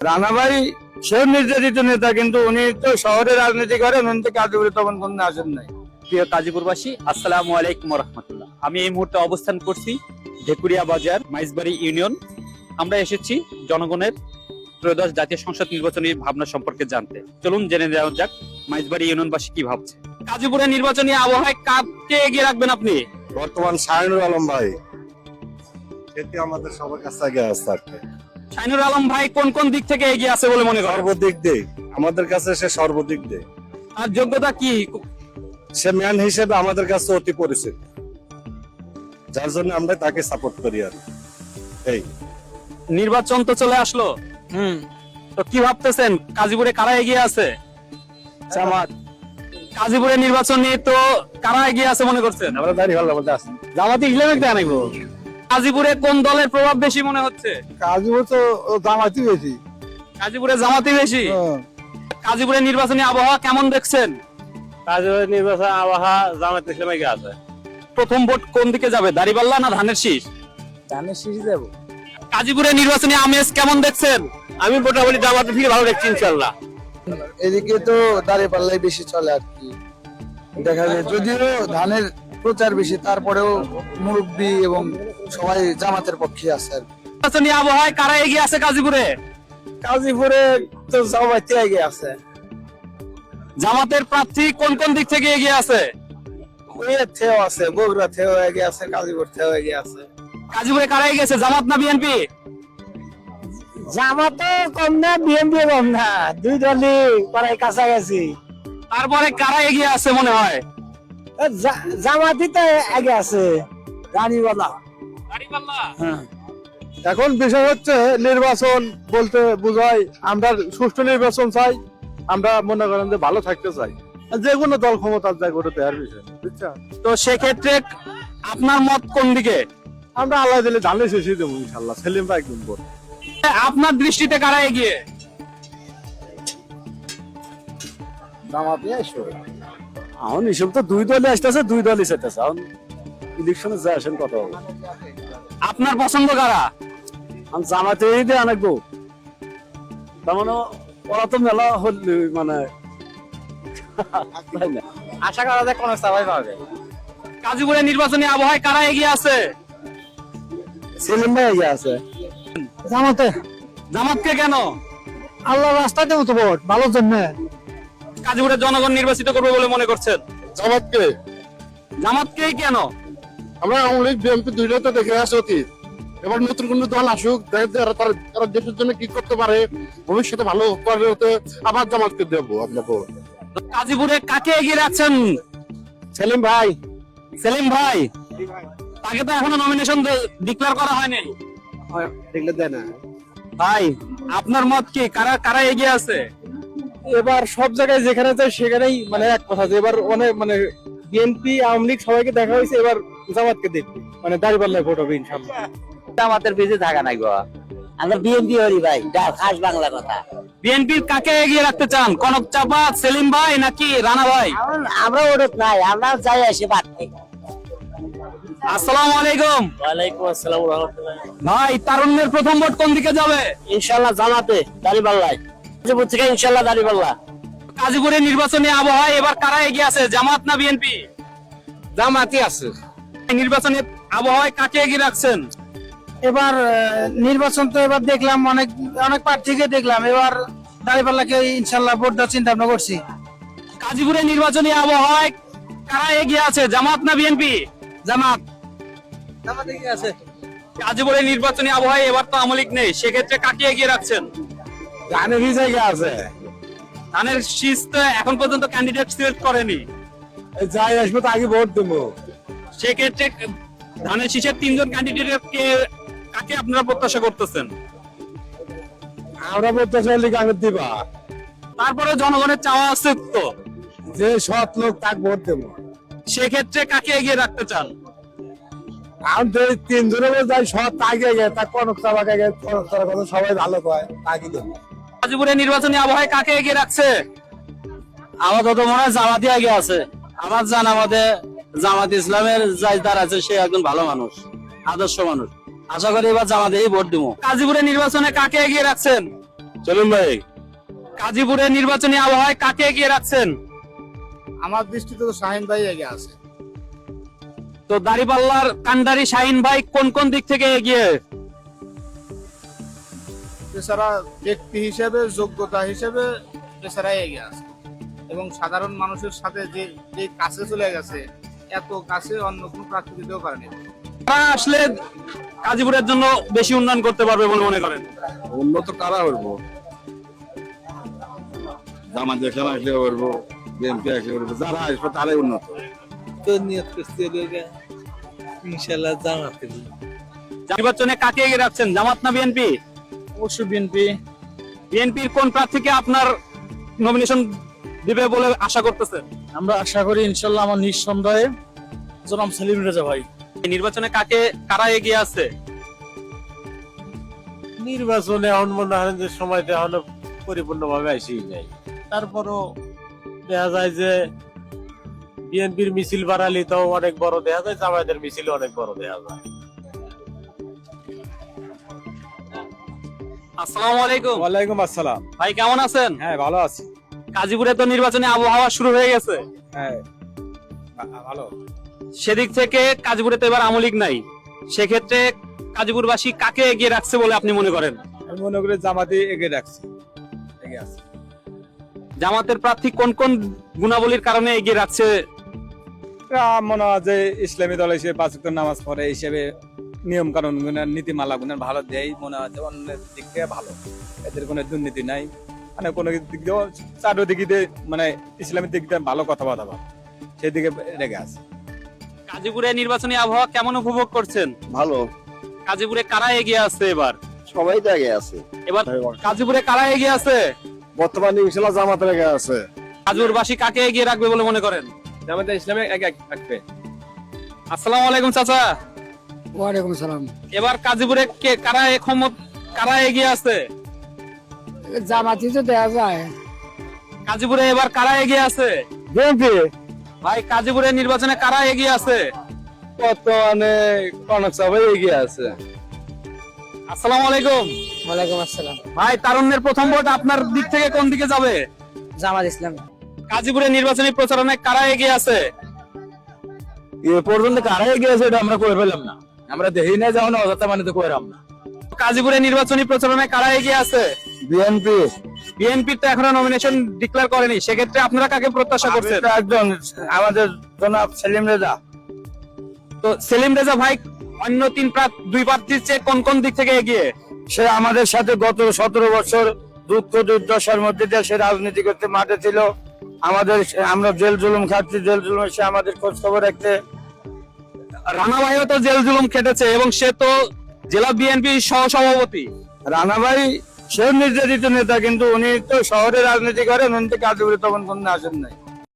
রানা ভাই সেও নির্যাতিত নেতা কিন্তু উনি তো শহরে রাজনীতি করেন উনি তো কাজে তখন কোন আসেন নাই। প্রিয় কাজীপুরবাসী আসসালামু আলাইকুম রহমতুল্লাহ। আমি এই মুহূর্তে অবস্থান করছি ঢেকুরিয়া বাজার মাইজবাড়ি ইউনিয়ন। আমরা এসেছি জনগণের ত্রয়োদশ জাতীয় সংসদ নির্বাচনী ভাবনা সম্পর্কে জানতে। চলুন জেনে নেওয়া যাক মাইজবাড়ি ইউনিয়নবাসী কি ভাবছে। কাজীপুরের নির্বাচনী আবহাওয়ায় কাপকে এগিয়ে রাখবেন আপনি। বর্তমান শাহিনুর আলম ভাই সেটি আমাদের সবার কাছে আগে কি। শাইনুর আলম ভাই কোন কোন দিক থেকে এগিয়ে আছে বলে মনে করেন? সর্বদিক দিয়ে আমাদের কাছে সে সর্বদিক দিয়ে আর যোগ্যতা কি? সে ম্যান হিসেবে আমাদের কাছে অতি পরিচিত। যার জন্য আমরা তাকে সাপোর্ট করি আর এই। নির্বাচন তো চলে আসলো। হুম। তো কি ভাবতেছেন? কাজীপুরে কারা এগিয়ে আছে? জামাত। কাজীপুরের নির্বাচন নিয়ে তো কারা এগিয়ে আছে মনে করছেন? আমরা দাঁড়িয়ে ভালো মধ্যে আছি। জামাতে ইসলামিক দেয়া নাকি কাজীপুরে কোন দলের প্রভাব বেশি মনে হচ্ছে? কাজু তো জামাতই বেশি। কাজীপুরে জামাতি বেশি? হ্যাঁ। কাজীপুরের নির্বাচনী আবহাওয়া কেমন দেখছেন? কাজের নির্বাচন আবহাওয়া জামাত ইসলামে আছে প্রথম ভোট কোন দিকে যাবে দাড়িপাল্লা না ধানের শীষ? ধানের শীষ দেবো। কাজীপুরের নির্বাচনী আমেজ কেমন দেখছেন? আমি মোটামুটি জামাতের থেকে ভালো দেখছি ইনশাল্লাহ এদিকে তো দাঁড়িয়ে পাল্লাই বেশি চলে আর কি। দেখা যায় যদিও ধানের প্রচার বেশি তারপরেও মুরব্বী এবং সবাই জামাতের পক্ষে আছে আর নির্বাচনী আবহাওয়ায় কারা এগিয়ে আছে কাজীপুরে গাজীপুরে তো জামাতে আগে আছে। জামাতের প্রার্থী কোন কোন দিক থেকে এগিয়ে আছে? থেও আছে বগুড়া থেও আগে আছে গাজীপুর থেও আগে আছে। কাজীপুরে কারা এগিয়ে আছে জামাত না বিএনপি? জামাতে কম না বিএনপি কম না দুই দলই প্রায় কাছাকাছি। তারপরে কারা এগিয়ে আছে মনে হয়? জামাতি তো আগে আছে। রানীবালা। দাড়িপাল্লা এখন বিষয় হচ্ছে নির্বাচন বলতে বুঝায় আমরা সুষ্ঠু নির্বাচন চাই আমরা মনে করেন যে ভালো থাকতে চাই। যে কোনো দল ক্ষমতার যায় করে দেওয়ার বিষয় বুঝছেন তো সেক্ষেত্রে আপনার মত কোন দিকে? আমরা আল্লাহ দিলে জানলে শেষই দেবো ইনশাল্লাহ সেলিম ভাই একদম আপনার দৃষ্টিতে কারা এগিয়ে? জামাতি আসো এখন এসব তো দুই দলই আসতেছে দুই দলই সেটেছে এখন ইলেকশনে যা আসেন কথা হবে আপনার পছন্দ কারা? আমি জামাতে দিয়ে আনাকবো তার মানে ওরা তো মেলা হল মানে আশা করা যায় কোন সবাই পাবে কাজীপুরের নির্বাচনী আবহাওয়ায় কারা এগিয়ে আছে? সেলিম ভাই আগে আছে। জামাতে। জামাতকে কেন? আল্লাহ রাস্তা দেবো তো ভোট ভালোর জন্য। কাজীপুরের জনগণ নির্বাচিত করবে বলে মনে করছেন? জামাতকে। জামাতকেই কেন? আমরা আওয়ামী লীগ বিএনপি দুইটাই তো দেখে আসি অতীত এবার নতুন কোন দল আসুক তারা তারা- তারা দেশের জন্য কি করতে পারে ভবিষ্যতে ভালো করে হতে আবার জামাতকে দেবো আপনাকে। কাজীপুরে কাকে এগিয়ে রাখছেন? সেলিম ভাই। সেলিম ভাই তাকে তো এখনও নমিনেশন ডিক্লেয়ার করা হয়নি। দেখলে দেয় না। ভাই আপনার মত কি? কারা কারা এগিয়ে আছে? এবার সব জায়গায় যেখানে যায় সেখানেই মানে এক কথা যে এবার অনেক মানে বিএনপি আওয়ামী লীগ সবাইকে দেখা হয়েছে এবার জামাতকে দেখবে। মানে দাঁড়িপাল্লায় ভোট হবে ইনশাল্লাহ আমাদের বেঁচে থাকা নাই গো। আমরা বিএনপি হরি ভাই খাস বাংলা কথা। বিএনপির কাকে এগিয়ে রাখতে চান? কনক চাপা সেলিম ভাই নাকি রানা ভাই? আমরা- ওরত নাই আমরা যাই আসি বাড়তে আসসালামু আলাইকুম। ওয়ালাইকুম আসসালাম ভাই তারুণ্যের প্রথম ভোট কোন দিকে যাবে? ইনশাল্লাহ জামাতে দাড়িপাল্লাই গাজীপুর থেকে ইনশাল্লাহ দাড়িপাল্লা কাজীপুরের নির্বাচনী আবহাওয়ায় এবার কারা এগিয়ে আছে? জামাত না বিএনপি? জামাতি আছে। নির্বাচনী আবহাওয়ায় কাকে এগিয়ে রাখছেন? এবার নির্বাচন তো এবার দেখলাম অনেক অনেক প্রার্থীকে দেখলাম। এবার দাঁড়িপাল্লাকে ইনশাল্লাহ ভোট দেওয়ার চিন্তা ভাবনা করছি। কাজীপুরের নির্বাচনী আবহাওয়ায় কারা এগিয়ে আছে? জামাত না বিএনপি? জামাত। কাজীপুরের নির্বাচনী আবহাওয়ায় এবার তো আমলিক নেই। সেক্ষেত্রে কাকে এগিয়ে রাখছেন? ধানের জায়গা আছে ধানের শীষ তো এখন পর্যন্ত ক্যান্ডিডেট সিলেক্ট করেনি। যাই আসব তো আগে ভোট দেবো। সেক্ষেত্রে ধানের শীষের তিনজন ক্যান্ডিডেটকে কাকে আপনারা প্রত্যাশা করতেছেন? আমরা বলতে চাইলে গানের দিবা। তারপরে জনগণের চাওয়া আছে তো। যে সৎ লোক তাকে ভোট দেবো। সেক্ষেত্রে কাকে এগিয়ে রাখতে চান? আমি তো তিনজনের যাই সৎ তাকে গে তা কনক চাবাকে গে কনক চাবার কথা সবাই ভালো কয় তাকে দেবো। গাজীপুরের নির্বাচনী আবহাওয়ায় কাকে এগিয়ে রাখছে? আমাদের তো মনে হয় জামাতি আগে আছে। আমার জান আমাদের জামাত ইসলামের যাই আছে সে একজন ভালো মানুষ আদর্শ মানুষ। আশা করি এবার জামাতেই ভোট দিব। গাজীপুরের নির্বাচনে কাকে এগিয়ে রাখছেন? চলুন ভাই। গাজীপুরে নির্বাচনী আবহাওয়ায় কাকে এগিয়ে রাখছেন? আমার দৃষ্টিতে তো শাহিন ভাই এগিয়ে আছে। তো দাড়িপাল্লার কান্ডারি শাহিন ভাই কোন কোন দিক থেকে এগিয়ে? এছাড়া ব্যক্তি হিসেবে যোগ্যতা হিসেবে এছাড়া এগিয়ে আছে। এবং সাধারণ মানুষের সাথে যে যে কাছে চলে গেছে এত কাছে অন্য কোনো প্রার্থী দিতেও পারেনি। আসলে গাজীপুরের জন্য বেশি উন্নয়ন করতে পারবে বলে মনে করেন? উন্নত কারা করব? জামা দেখে আসলে করব বিএনপি আসলে করব যারা আসবে তারাই উন্নত। তো নিয়ত করতে ইনশাল্লাহ জানাতে নির্বাচনে কাকে এগিয়ে রাখছেন? জামাত না বিএনপি অবশ্যই বিএনপি বিএনপির কোন প্রার্থীকে আপনার নমিনেশন দিবে বলে আশা করতেছেন আমরা আশা করি ইনশাল্লাহ আমার নিঃসন্দেহে জনাব সেলিম রেজা ভাই। নির্বাচনে কাকে কারা এগিয়ে আছে? নির্বাচনে এখন মনে হয় যে সময়টা এখনও পরিপূর্ণ ভাবে আসি নাই। তারপরও দেখা যায় যে বিএনপির মিছিল বাড়ালি তো অনেক বড় দেখা যায় জামায়াতের মিছিল অনেক বড় দেখা যায়। আসসালামু আলাইকুম। ওয়ালাইকুম আসসালাম। ভাই কেমন আছেন? হ্যাঁ ভালো আছি। গাজীপুরে তো নির্বাচনী আবহাওয়া শুরু হয়ে গেছে। হ্যাঁ ভালো। সেদিক থেকে গাজীপুরে তো এবার আমলিক নাই। সেক্ষেত্রে গাজীপুরবাসী কাকে এগিয়ে রাখছে বলে আপনি মনে করেন? আমি মনে করি জামাতে এগিয়ে রাখছি। এগিয়ে আছে। জামাতের প্রার্থী কোন কোন গুণাবলীর কারণে এগিয়ে রাখছে? মনে হয় যে ইসলামী দল হিসেবে পাঁচ নামাজ পড়ে হিসেবে নিয়ম কানুন নীতিমালা গুণের ভালো দেয় মনে হয় যে অন্য দিক থেকে ভালো। এদের কোনো দুর্নীতি নাই। মানে কোনো দিক দিয়েও চারদিক দিয়ে মানে ইসলামের দিক দিয়ে ভালো কথাবার্তা বলে সেদিকে রেগে আছে। গাজীপুরে নির্বাচনী আবহাওয়া কেমন উপভোগ করছেন? ভালো। গাজীপুরে কারা এগিয়ে আছে এবার? সবাই তো আগে আছে। এবার কাজীপুরে কারা এগিয়ে আছে? বর্তমানে ইনশাল্লাহ জামাতে লেগে আছে। গাজীপুরবাসী কাকে এগিয়ে রাখবে বলে মনে করেন? জামাতে ইসলামে এক এক থাকবে। আসসালামু আলাইকুম চাচা। ওয়ালাইকুম সালাম। এবার গাজীপুরে কে কারা ক্ষমত কারা এগিয়ে আছে? জামাতি তো দেওয়া যায়। গাজীপুরে এবার কারা এগিয়ে আছে? বিএনপি। ভাই গাজীপুরে নির্বাচনে কারা এগিয়ে আছে? বর্তমানে কনক সবাই এগিয়ে আছে। আসসালামু আলাইকুম। ওয়ালাইকুম আসসালাম। ভাই তারুণ্যের প্রথম ভোট আপনার দিক থেকে কোন দিকে যাবে? জামাত ইসলাম। গাজীপুরে নির্বাচনী প্রচারণায় কারা এগিয়ে আছে? এ পর্যন্ত কারা এগিয়ে আছে এটা আমরা করে পেলাম না। আমরা দেখি না যাও না অযথা মানে তো কইরাম না। গাজীপুরে নির্বাচনী প্রচারণায় কারা এগিয়ে আছে? বিএনপি। বিএনপির তো এখনও নমিনেশন ডিক্লেয়ার করেনি সেক্ষেত্রে আপনারা কাকে প্রত্যাশা করছেন? একজন আমাদের জনাব সেলিম রেজা। তো সেলিম রেজা ভাই অন্য তিন দুই প্রার্থীর চেয়ে কোন কোন দিক থেকে এগিয়ে? সে আমাদের সাথে গত সতেরো বছর দুঃখ দুর্দশার মধ্যে দিয়ে সে রাজনীতি করতে মাঠে ছিল। আমাদের আমরা জেল জুলুম খাচ্ছি জেল জুলুম সে আমাদের খোঁজ খবর রাখতে রানা ভাইও তো জেল জুলুম খেটেছে এবং সে তো জেলা বিএনপি সহসভাপতি। রানা ভাই সেও নির্যাতিত নেতা, কিন্তু উনি তো শহরে রাজনীতি করেন, উনি তো কাজে তখন আসেন নাই।